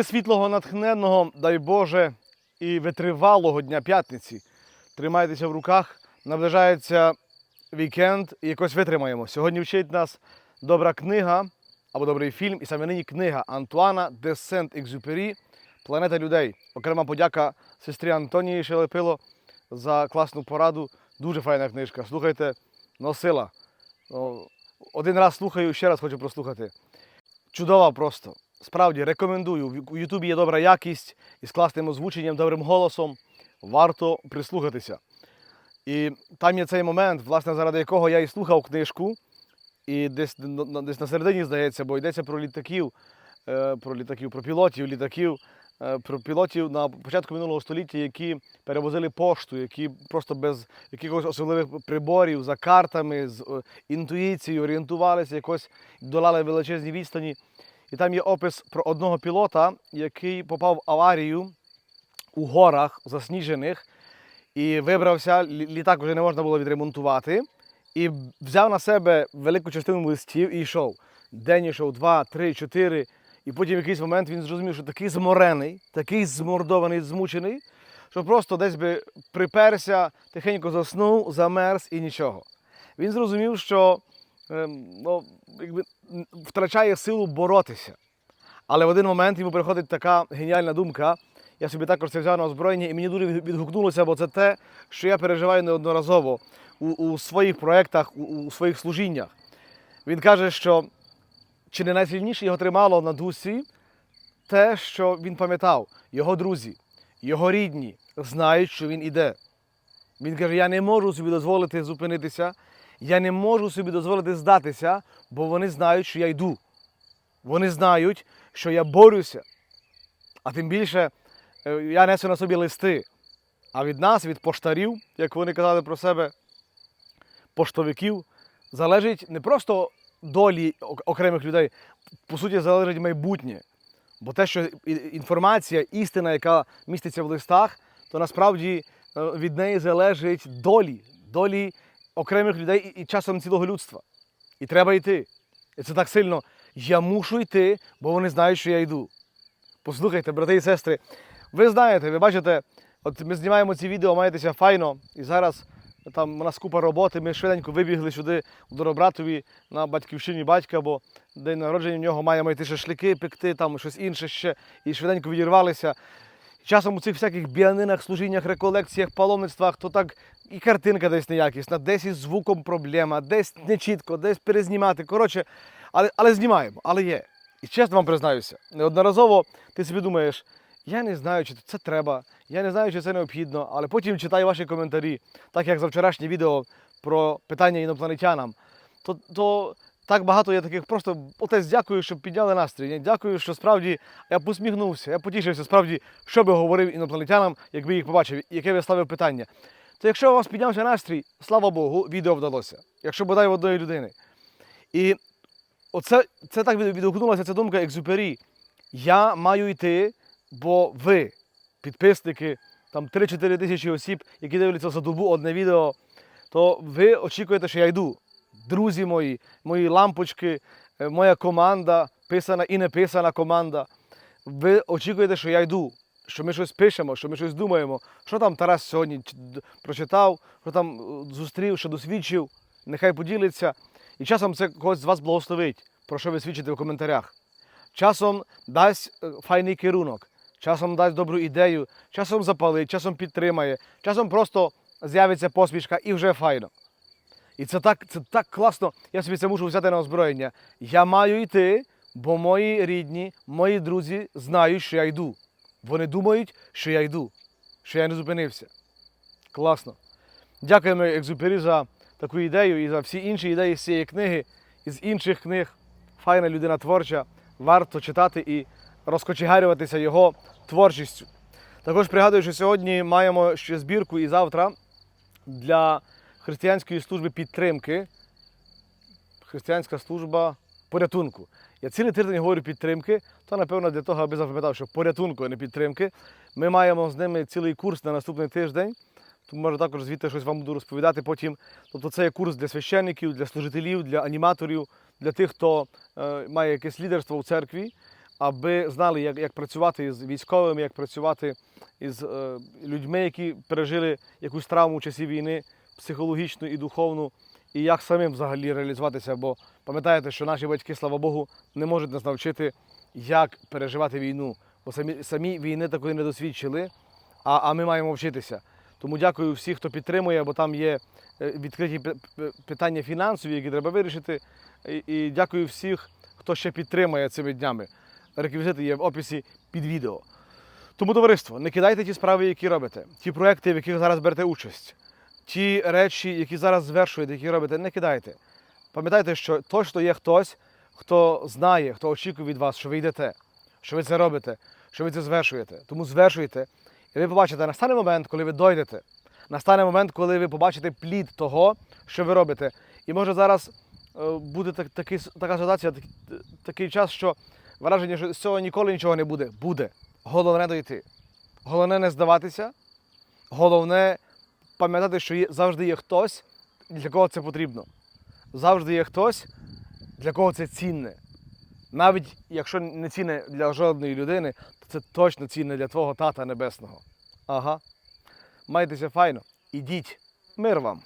світлого, натхненного, дай Боже, і витривалого дня п'ятниці. Тримайтеся в руках, наближається вікенд і якось витримаємо. Сьогодні вчить нас добра книга або добрий фільм, і саме нині книга Антуана де Сент-Екзюпері Планета людей. Окрема подяка сестрі Антонії Шелепило за класну пораду. Дуже файна книжка. Слухайте, носила. Один раз слухаю, ще раз хочу прослухати. Чудова просто. Справді рекомендую. У Ютубі є добра якість із класним озвученням, добрим голосом. Варто прислухатися. І там є цей момент, власне, заради якого я і слухав книжку. І десь, десь на середині, здається, бо йдеться про літаків, е, про літаків, про пілотів, літаків, е, про пілотів на початку минулого століття, які перевозили пошту, які просто без якихось особливих приборів, за картами, з е, інтуїцією орієнтувалися, якось долали величезні відстані. І там є опис про одного пілота, який попав в аварію у горах засніжених і вибрався. Літак вже не можна було відремонтувати. І взяв на себе велику частину листів і йшов. День йшов, два, три, чотири. І потім в якийсь момент він зрозумів, що такий зморений, такий змордований, змучений, що просто десь би приперся, тихенько заснув, замерз і нічого. Він зрозумів, що ну, якби, втрачає силу боротися. Але в один момент йому приходить така геніальна думка. Я собі також це взяв на озброєння, і мені дуже відгукнулося, бо це те, що я переживаю неодноразово у, у своїх проєктах, у, у своїх служіннях. Він каже, що чи не найсильніше його тримало на дусі те, що він пам'ятав, його друзі, його рідні знають, що він іде. Він каже: я не можу собі дозволити зупинитися, я не можу собі дозволити здатися, бо вони знають, що я йду. Вони знають, що я борюся. А тим більше е, я несу на собі листи. А від нас, від поштарів, як вони казали про себе, поштовиків, залежить не просто долі окремих людей, по суті, залежить майбутнє. Бо те, що інформація, істина, яка міститься в листах, то насправді е, від неї залежить долі, долі окремих людей і, часом цілого людства. І треба йти. І це так сильно. Я мушу йти, бо вони знають, що я йду. Послухайте, брати і сестри, ви знаєте, ви бачите, от ми знімаємо ці відео, маєтеся файно, і зараз там у нас купа роботи, ми швиденько вибігли сюди у Доробратові на батьківщині батька, бо день народження в нього маємо йти шашлики пекти, там щось інше ще, і швиденько відірвалися. Часом у цих всяких біанинах, служіннях, реколекціях, паломництвах, то так і картинка десь неякісна, десь із звуком проблема, десь нечітко, десь перезнімати. Коротше, але, але знімаємо, але є. І чесно вам признаюся, неодноразово ти собі думаєш, я не знаю, чи це треба, я не знаю, чи це необхідно, але потім читаю ваші коментарі, так як за вчорашнє відео про питання інопланетянам, то, то так багато є таких просто отець, дякую, що підняли настрій. Дякую, що справді я посміхнувся, я потішився, справді, що би говорив інопланетянам, якби їх побачив, яке би ставив питання. То якщо у вас піднявся настрій, слава Богу, відео вдалося. Якщо бодай в одної людини. І оце це так відгукнулася ця думка екзюпері. Я маю йти, бо ви, підписники, там 3-4 тисячі осіб, які дивляться за добу одне відео, то ви очікуєте, що я йду. Друзі мої, мої лампочки, е, моя команда, писана і не писана команда. Ви очікуєте, що я йду, що ми щось пишемо, що ми щось думаємо, що там Тарас сьогодні прочитав, що там е, зустрів, що досвідчив, нехай поділиться. І часом це когось з вас благословить, про що ви свідчите в коментарях. Часом дасть е, файний керунок, часом дасть добру ідею, часом запалить, часом підтримає, часом просто з'явиться посмішка і вже файно. І це так, це так класно. Я собі це мушу взяти на озброєння. Я маю йти, бо мої рідні, мої друзі знають, що я йду. Вони думають, що я йду, що я не зупинився. Класно. Дякуємо Екзюпері за таку ідею і за всі інші ідеї з цієї книги, і з інших книг. Файна людина творча. Варто читати і розкочегарюватися його творчістю. Також пригадую, що сьогодні маємо ще збірку і завтра для християнської служби підтримки. Християнська служба порятунку. Я цілий тиждень говорю підтримки, то напевно для того, аби запам'ятав, що порятунку, а не підтримки. Ми маємо з ними цілий курс на наступний тиждень. Тому може також звідти щось вам буду розповідати потім. Тобто це є курс для священників, для служителів, для аніматорів, для тих, хто е, має якесь лідерство у церкві. аби знали, як, як працювати з військовими, як працювати із е, людьми, які пережили якусь травму в часі війни, психологічну і духовну, і як самим взагалі реалізуватися. Бо пам'ятаєте, що наші батьки, слава Богу, не можуть нас навчити, як переживати війну. Бо самі, самі війни такої не досвідчили, а, а ми маємо вчитися. Тому дякую всім, хто підтримує, бо там є е, відкриті пи- пи- питання фінансові, які треба вирішити. І, і дякую всіх, хто ще підтримує цими днями. Реквізити є в описі під відео. Тому, товариство, не кидайте ті справи, які робите, ті проекти, в яких зараз берете участь, ті речі, які зараз звершуєте, які робите, не кидайте. Пам'ятайте, що точно є хтось, хто знає, хто очікує від вас, що ви йдете, що ви це робите, що ви це звершуєте. Тому звершуйте. І ви побачите, настане момент, коли ви дойдете. Настане момент, коли ви побачите плід того, що ви робите. І може зараз е, буде так, такий, така ситуація, так- такий час, що враження, що з цього ніколи нічого не буде. Буде. Головне дойти. Головне не здаватися. Головне пам'ятати, що завжди є хтось, для кого це потрібно. Завжди є хтось, для кого це цінне. Навіть якщо не цінне для жодної людини, то це точно цінне для твого тата небесного. Ага. Майтеся файно. Ідіть. Мир вам.